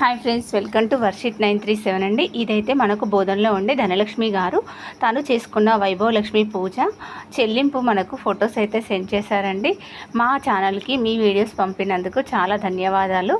Hi friends welcome to వర్షిట్ nine three seven అండి. ఇదైతే మనకు బోధనలో ఉండే ధనలక్ష్మి గారు. తాను చేసుకున్న వైభవలక్ష్మి పూజ చెల్లింపు మనకు ఫొటోస్ అయితే సెండ్ చేశారండి. మా ఛానల్కి మీ వీడియోస్ పంపినందుకు చాలా ధన్యవాదాలు.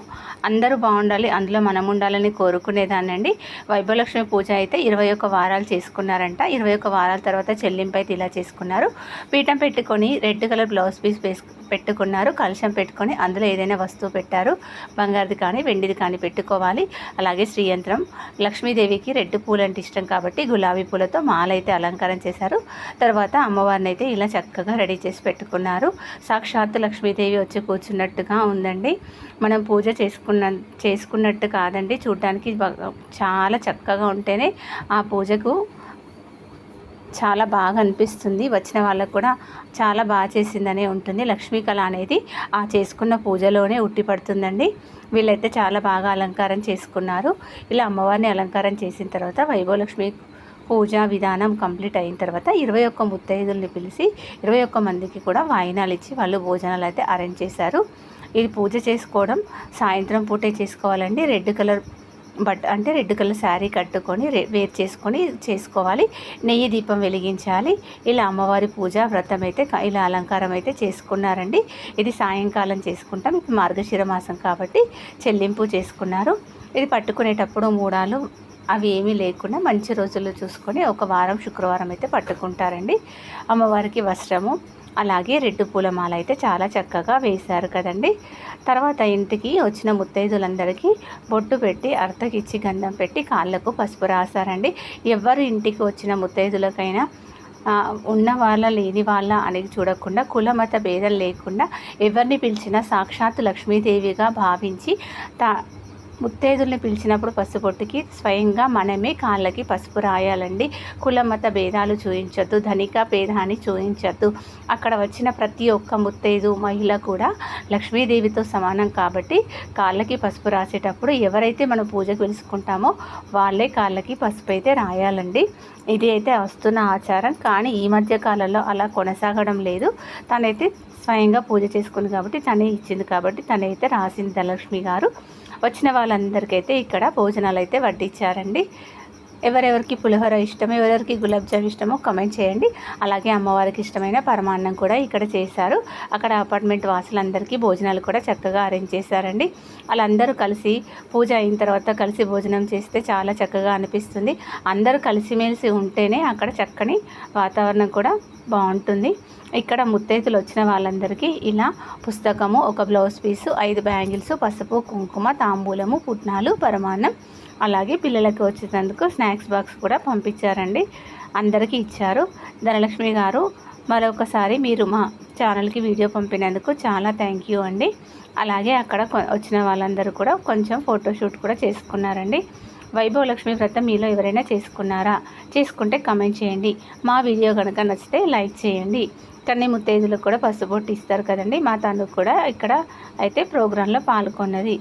అందరూ బాగుండాలి అందులో మనం ఉండాలని కోరుకునేదానండి వైభవలక్ష్మి పూజ అయితే ఇరవై ఒక్క వారాలు చేసుకున్నారంట. ఇరవై ఒక్క వారాల తర్వాత చెల్లింపు అయితే ఇలా చేసుకున్నారు. పీఠం పెట్టుకొని రెడ్ కలర్ బ్లౌజ్ పీస్ వేసుకు పెట్టుకున్నారు. కలశం పెట్టుకొని అందులో ఏదైనా వస్తువు పెట్టారు. బంగారుది కానీ వెండిది కానీ పెట్టుకోవాలి. అలాగే శ్రీయంత్రం. లక్ష్మీదేవికి రెడ్ పూలు అంటే ఇష్టం కాబట్టి గులాబీ పూలతో మాల అయితే అలంకారం చేశారు. తర్వాత అమ్మవారిని అయితే ఇలా చక్కగా రెడీ చేసి పెట్టుకున్నారు. సాక్షాత్తు లక్ష్మీదేవి వచ్చి కూర్చున్నట్టుగా ఉందండి. మనం పూజ చేసుకున్న చేసుకున్నట్టు కాదండి. చూడటానికి చాలా చక్కగా ఉంటేనే ఆ పూజకు చాలా బాగా అనిపిస్తుంది. వచ్చిన వాళ్ళకు కూడా చాలా బాగా చేసిందనే ఉంటుంది. లక్ష్మీ కళ అనేది ఆ చేసుకున్న పూజలోనే ఉట్టిపడుతుందండి వీళ్ళైతే చాలా బాగా అలంకారం చేసుకున్నారు. ఇలా అమ్మవారిని అలంకారం చేసిన తర్వాత వైభవలక్ష్మి పూజా విధానం కంప్లీట్ అయిన తర్వాత ఇరవై ఒక్క ముత్తైదుల్ని పిలిచి ఇరవై ఒక్క మందికి కూడా వాయినాలు ఇచ్చి వాళ్ళు భోజనాలు అయితే అరేంజ్ చేశారు. ఇది పూజ చేసుకోవడం సాయంత్రం పూటే చేసుకోవాలండి. రెడ్ కలర్ బట్ అంటే రెడ్ కలర్ శారీ కట్టుకొని వేర్ చేసుకొని చేసుకోవాలి. నెయ్యి దీపం వెలిగించాలి. ఇలా అమ్మవారి పూజ వ్రతం అయితే ఇలా అలంకారం అయితే చేసుకున్నారండి. ఇది సాయంకాలం చేసుకుంటాం. ఇది మార్గశిర మాసం కాబట్టి చెల్లింపు చేసుకున్నారు. ఇది పట్టుకునేటప్పుడు మూడాలు అవి ఏమీ లేకుండా మంచి రోజులు చూసుకొని ఒక వారం శుక్రవారం అయితే పట్టుకుంటారండి. అమ్మవారికి వస్త్రము అలాగే రెడ్డు పూలమాల అయితే చాలా చక్కగా వేశారు కదండి. తర్వాత ఇంటికి వచ్చిన ముత్తైదులందరికీ బొట్టు పెట్టి అర్థకిచ్చి గంధం పెట్టి కాళ్ళకు పసుపు రాశారండి. ఎవరు ఇంటికి వచ్చిన ముత్తైదులకైనా ఉన్న వాళ్ళ లేని వాళ్ళ అనేది చూడకుండా కులమత భేదం లేకుండా ఎవరిని పిలిచినా సాక్షాత్తు లక్ష్మీదేవిగా భావించి తా ముత్తైదుల్ని పిలిచినప్పుడు పసుపొట్టుకి స్వయంగా మనమే కాళ్ళకి పసుపు రాయాలండి. కులమత భేదాలు చూయించద్దు ధనిక భేదాన్ని చూయించద్దు. అక్కడ వచ్చిన ప్రతి ఒక్క ముత్తైదు మహిళ కూడా లక్ష్మీదేవితో సమానం కాబట్టి కాళ్ళకి పసుపు రాసేటప్పుడు ఎవరైతే మనం పూజకు పిలుచుకుంటామో వాళ్ళే కాళ్ళకి పసుపు అయితే రాయాలండి. ఇది అయితే వస్తున్న ఆచారం. కానీ ఈ మధ్య కాలంలో అలా కొనసాగడం లేదు. తనైతే స్వయంగా పూజ చేసుకుంది కాబట్టి తనే ఇచ్చింది కాబట్టి తనైతే రాసింది ధనలక్ష్మి గారు. వచ్చిన వాళ్ళందరికైతే ఇక్కడ భోజనాలు అయితే వడ్డించారండి ఎవరెవరికి పులిహోర ఇష్టం ఎవరెవరికి గులాబ్ జామ్ ఇష్టమో కమెంట్ చేయండి. అలాగే అమ్మవారికి ఇష్టమైన పరమాన్నం కూడా ఇక్కడ చేశారు. అక్కడ అపార్ట్మెంట్ వాసులందరికీ భోజనాలు కూడా చక్కగా అరేంజ్ చేశారండి. వాళ్ళందరూ కలిసి పూజ అయిన తర్వాత కలిసి భోజనం చేస్తే చాలా చక్కగా అనిపిస్తుంది. అందరూ కలిసిమెలిసి ఉంటేనే అక్కడ చక్కని వాతావరణం కూడా బాగుంటుంది. ఇక్కడ ముత్తైతులు వచ్చిన వాళ్ళందరికీ ఇలా పుస్తకము ఒక బ్లౌజ్ పీసు ఐదు బ్యాంగిల్స్ పసుపు కుంకుమ తాంబూలము పుట్నాలు పరమాన్నం అలాగే పిల్లలకి వచ్చినందుకు స్నాక్స్ బాక్స్ కూడా పంపించారండి. అందరికీ ఇచ్చారు. ధనలక్ష్మి గారు మరొకసారి మీరు మా ఛానల్కి వీడియో పంపినందుకు చాలా థ్యాంక్ యూ అండి. అలాగే అక్కడ వచ్చిన వాళ్ళందరూ కూడా కొంచెం ఫోటోషూట్ కూడా చేసుకున్నారండి. వైభవలక్ష్మి వ్రతం మీలో ఎవరైనా చేసుకున్నారా? చేసుకుంటే కమెంట్ చేయండి. మా వీడియో కనుక నచ్చితే లైక్ చేయండి. కన్నీ ముత్తైదులకు కూడా పసుబొట్టు ఇస్తారు కదండి. మా తను కూడా ఇక్కడ అయితే ప్రోగ్రాంలో పాల్గొన్నది.